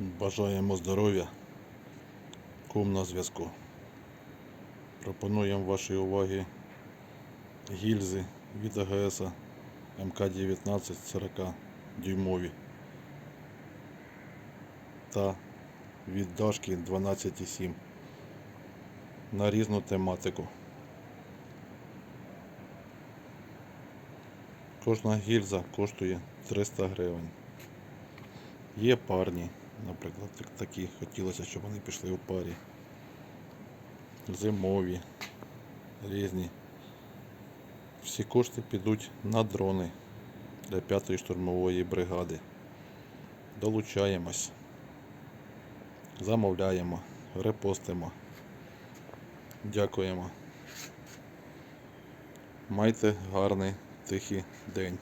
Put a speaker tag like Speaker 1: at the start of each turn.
Speaker 1: Бажаємо здоров'я. Кум на зв'язку. Пропонуємо вашій увазі гільзи від АГС МК-19 40 дюймові та від Дашки 12,7 на різну тематику. Кожна гільза коштує 300 гривень. Є парні, наприклад, такі. Хотілося, щоб вони пішли у парі. Зимові, різні. Всі кошти підуть на дрони для 5-ї штурмової бригади. Долучаємось. Замовляємо, репостимо. Дякуємо. Майте гарний тихий день.